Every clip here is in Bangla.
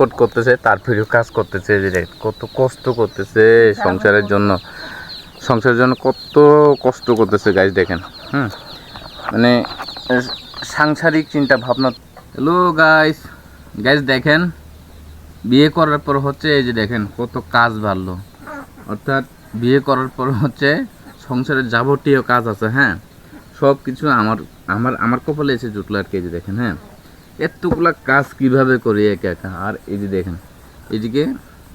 ছটফট করতেছে, তারপরেও কাজ করতেছে কত কষ্ট করতেছে সংসারের জন্য। সংসারের জন্য কত কষ্ট করতেছে গাইজ দেখেন, হুম? মানে সাংসারিক চিন্তা ভাবনা। হ্যালো গাইস গাইজ দেখেন, বিয়ে করার পর হচ্ছে, এই যে দেখেন, কত কাজ বাড়লো। অর্থাৎ, বিয়ে করার পর হচ্ছে, সংসারের যাবতীয় কাজ আছে হ্যাঁ? সব কিছু আমার আমার আমার কপালে এসে জুটলো আর কি যে দেখেন হ্যাঁ? এতগুলা কাজ কীভাবে করি একা একা? আর এই যে দেখেন এদিকে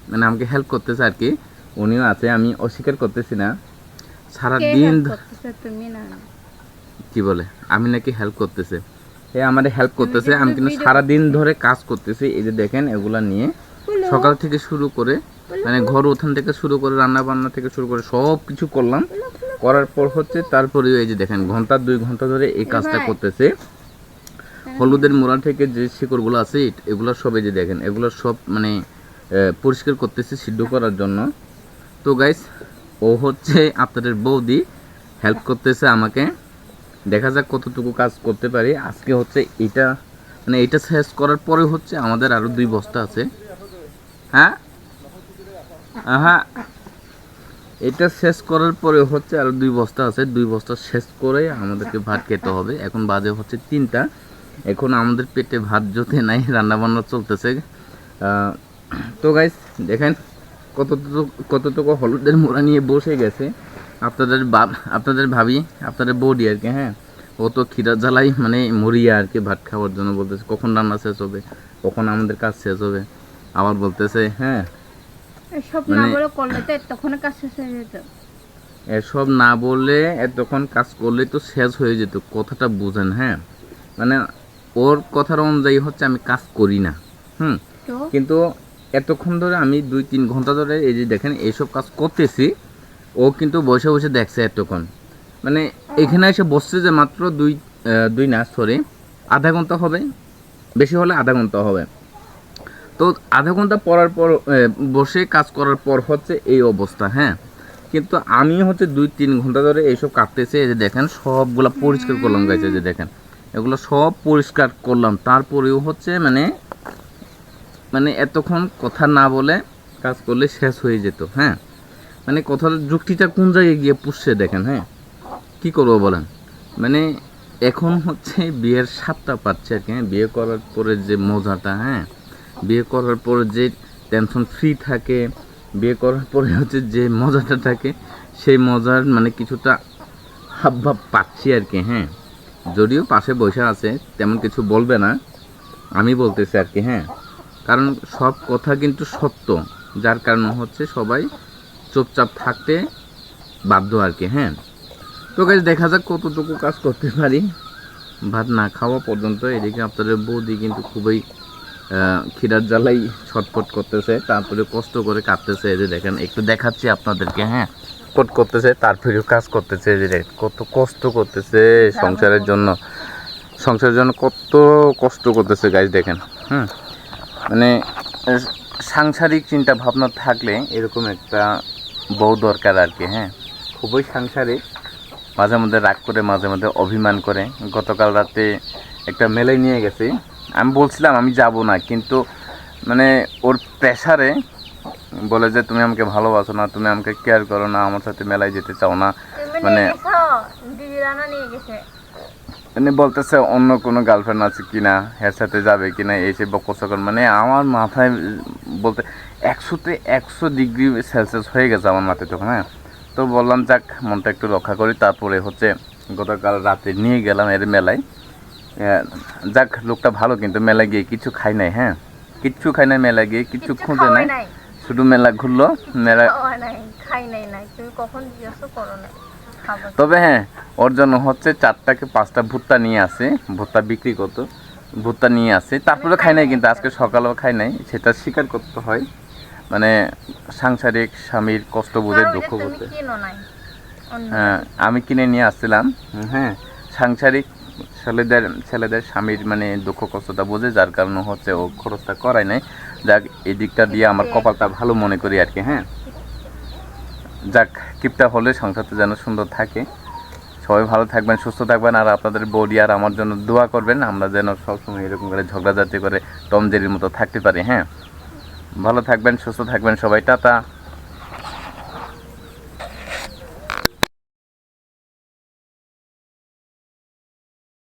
মানে আমাকে হেল্প করতেছে আর কি। উনিও আছে আমি অস্বীকার করতেছি না। সারা কে বলে? আমি নাকি হেল্প করতেছে। এ আমাদের হেল্প করতেছে আমি কিন্তু video সারা দিন ধরে কাজ করতেছি। এই যে দেখেন এগুলা নিয়ে সকাল থেকে শুরু করে মানে ঘর উঠান থেকে শুরু করে রান্না বান্না থেকে শুরু করে সব কিছু করলাম। করার পর হচ্ছে তারপরে এই যে দেখেন ঘণ্টা দুই ঘণ্টা ধরে এই কাজটা করতেছে। হলুদের মোড়া থেকে যে শিকড়গুলো আছে এগুলো সব যে দেখেন, এগুলো সব মানে পরিষ্কার করতেছে সিদ্ধ করার জন্য। তো গাইস ও হচ্ছে আপনাদের বৌদি হেল্প করতেছে আমাকে। দেখা যাক কতটুকু কাজ করতে পারি। আজকে হচ্ছে এটা মানে এটা শেষ করার পরে হচ্ছে আমাদের আরও দুই বস্তা আছে। হ্যাঁ? হ্যাঁ এটা শেষ করার পরে হচ্ছে আরও দুই বস্তা আছে। দুই বস্তা শেষ করে আমাদেরকে ভাত খেতে হবে। এখন বাজে হচ্ছে তিনটা। এখন আমাদের পেটে ভাত জোতে নাই রান্না বান্না চলতেছে তো গাইস দেখেন কতটুকু কতটুকু হলুদের মোড়া নিয়ে বসে গেছে। আপনাদের বাপ আপনাদের ভাবি আপনাদের বৌদি আর কি হ্যাঁ? ও তো খিদা জ্বালাই মানে মরিয়া আর কি ভাত খাওয়ার জন্য বলতেছে কখন রান্না শেষ হবে? কখন আমাদের কাজ শেষ হবে? আবার বলতেছে হ্যাঁ? এসব না মানে- বলে করলে তো তখন কাজ শেষ হয়ে যেত। এসব না বললে এতক্ষণ কাজ করলে তো শেষ হয়ে যেত কথাটা বুঝেন হ্যাঁ? মানে ওর কথার অনুযায়ী হচ্ছে আমি কাজ করি না। হুম? কিন্তু এতক্ষণ ধরে আমি দুই তিন ঘণ্টা ধরে এই যে দেখেন এইসব কাজ করতেছি ও কিন্তু বসে বসে দেখছে এতক্ষণ। মানে এখানে এসে বসছে যে মাত্র দুই দুই না সরি আধা ঘণ্টা হবে। বেশি হলে আধা ঘণ্টা হবে। তো আধা ঘণ্টা পড়ার পর বসে কাজ করার পর হচ্ছে এই অবস্থা হ্যাঁ? কিন্তু আমি হচ্ছে দুই তিন ঘণ্টা ধরে এইসব কাটতেছে এই যে দেখেন সবগুলা পরিষ্কার করলাম গাইছে যে দেখেন। এগুলো সব পরিষ্কার করলাম। তারপরেও হচ্ছে মানে মানে এতক্ষণ কথা না বলে কাজ করলে শেষ হয়ে যেত হ্যাঁ? মানে কথার যুক্তিটা কোন জায়গায় গিয়ে পুষছে দেখেন হ্যাঁ? কি করব বলেন? মানে এখন হচ্ছে বিয়ের স্বাদটা পাচ্ছে আর কি হ্যাঁ? বিয়ে করার পরে যে মজাটা হ্যাঁ? বিয়ে করার পরে যে টেনশন ফ্রি থাকে, বিয়ে করার পরে হচ্ছে যে মজাটা থাকে, সেই মজার মানে কিছুটা হাবভাব পাচ্ছি আর কি হ্যাঁ? যদিও পাশে বসে আছে, তেমন কিছু বলবে না। আমি বলতেছি আর কি হ্যাঁ। কারণ সব কথা কিন্তু সত্য, যার কারণে হচ্ছে সবাই চুপচাপ থাকতে বাধ্য আর কি হ্যাঁ। তো গাছ দেখা যাক কতটুকু কাজ করতে পারি। ভাত না খাওয়া পর্যন্ত এদিকে আপনাদের বৌদি কিন্তু খুবই খিদার জ্বালাই ছটফট করতেছে, তারপরে কষ্ট করে কাটতেছে যে দেখেন, একটু দেখাচ্ছি আপনাদেরকে হ্যাঁ? কট করতেছে, তারপরেও কাজ করতেছে যে কত কষ্ট করতেছে সংসারের জন্য। সংসারের জন্য কত কষ্ট করতেছে গাছ দেখেন, হুম? মানে সাংসারিক চিন্তা ভাবনা থাকলে এরকম একটা বউ দরকার আর কি হ্যাঁ? খুবই সাংসারিক, মাঝে মধ্যে রাগ করে, মাঝে মধ্যে অভিমান করে। গতকাল রাতে একটা মেলায় নিয়ে গেছি। আমি বলছিলাম আমি যাব না কিন্তু মানে ওর প্রেশারে বলে যে তুমি আমাকে ভালোবাসো না তুমি আমাকে কেয়ার করো না আমার সাথে মেলায় যেতে চাও না। মানে মানে বলতেছে অন্য কোনো গার্লফ্রেন্ড আছে কি না এর সাথে যাবে কি না এসে বকসকর মানে আমার মাথায় বলতে একশোতে একশো ডিগ্রি সেলসিয়াস হয়ে গেছে আমার মাথায় তখন হ্যাঁ? তো বললাম যাক মনটা একটু রক্ষা করি। তারপরে হচ্ছে গতকাল রাতে নিয়ে গেলাম এর মেলায়। যাক লোকটা ভালো কিন্তু মেলায় গিয়ে কিছু খাই নাই হ্যাঁ? কিচ্ছু খাই নাই মেলায় গিয়ে কিছু কিচ্ছু খুঁজে নাই। শুধু মেলা ঘুরলো মেলা খাই নাই নাই তুমি কখন জিজ্ঞাসা করো না তবে হ্যাঁ ওর জন্য হচ্ছে চারটাকে পাঁচটা ভুট্টা নিয়ে আসে ভুট্টা বিক্রি করতো ভুট্টা নিয়ে আসে। তারপরে খাই নাই কিন্তু আজকে। সকালেও খাই নাই সেটা স্বীকার করতে হয়। মানে সাংসারিক স্বামীর কষ্ট বুঝে দুঃখ অন্য হ্যাঁ আমি কিনে নিয়ে আসছিলাম হ্যাঁ সাংসারিক ছেলেদের ছেলেদের স্বামীর মানে দুঃখ কষ্টটা বোঝে, যার কারণে হচ্ছে ও খরচটা করায় নাই। যাক, এই দিকটা দিয়ে আমার কপালটা ভালো মনে করি আর কি হ্যাঁ? যাক, কিপটা হলে সংসারটা যেন সুন্দর থাকে। সবাই ভালো থাকবেন, সুস্থ থাকবেন, আর আপনাদের বডি আর আমার জন্য দোয়া করবেন, আমরা যেন সবসময় এরকম করে ঝগড়াঝাটি করে টমজেরির মতো থাকতে পারি হ্যাঁ? ভালো থাকবেন, সুস্থ থাকবেন সবাই, টাটা।